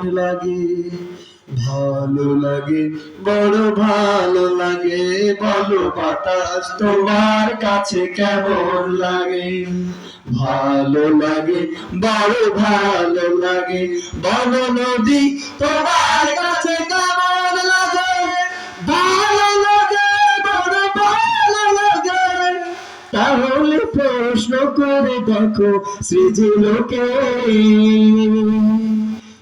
লাগে, ভালো লাগে, বড় ভালো লাগে বলো বাতাস তোমার কাছে কেমন লাগে? ভালো লাগে, বড় ভালো লাগে বলো নদী তোমার কাছে কেমন লাগে? ভালো লাগে, বড় ভালো লাগে। তাহলে প্রশ্ন করে দেখো সৃজলোকে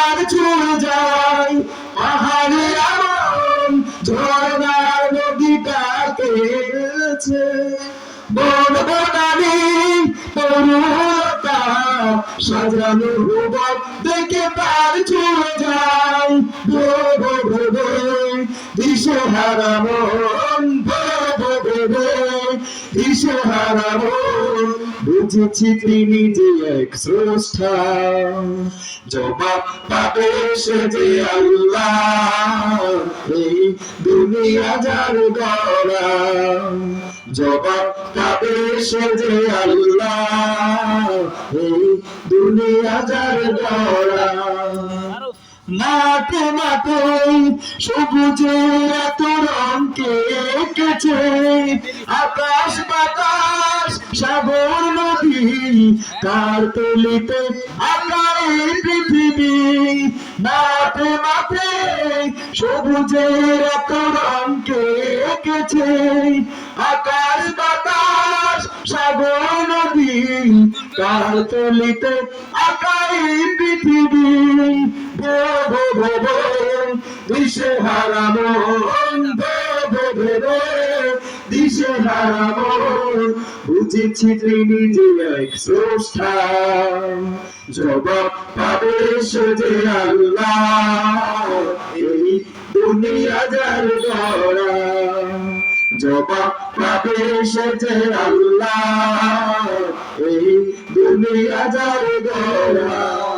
পার ছুঁয়ে যায়। পাহাড়ে এমন ঝর্ণার নদীটাকে ঢেলেছে বন বনানি, তরুণতা সাজানো ভুবন দেখে পার ছুঁয়ে যায়। ভো ভো ভো ভো দিশে হারা ভো ভো ভো ভো দিশে হারা বুঝেছি তিনি যে এক স্রষ্টা। জবাব পাবে সে যে আল্লাহ। এই দুনিয়া যার গড়া। জবাব পাবে সে যে আল্লাহ। এই দুনিয়া যার গড়া। মাঠে মাঠে সবুজের এত রঙকে এঁকেছে আকাশ বাতাস, সাগর নদী, তার তুলিতে আকারে পৃথিবী। মাঠে মাঠে সবুজের এত রঙকে এঁকেছে আকাশ বাতাস, সাগর নদী, তার তুলিতে আকারে পৃথিবী। ভো ভো ভো দিশে হারাবো ভো ভো ভো ভো দিশে হারাবো বুঝেছি তিনি যে এক স্রষ্টা। জবাব পাবে সে আল্লাহ। এই দুনিয়া যার গড়া জবাব পাবে সে আল্লাহ। এই দুনিয়া যার গড়া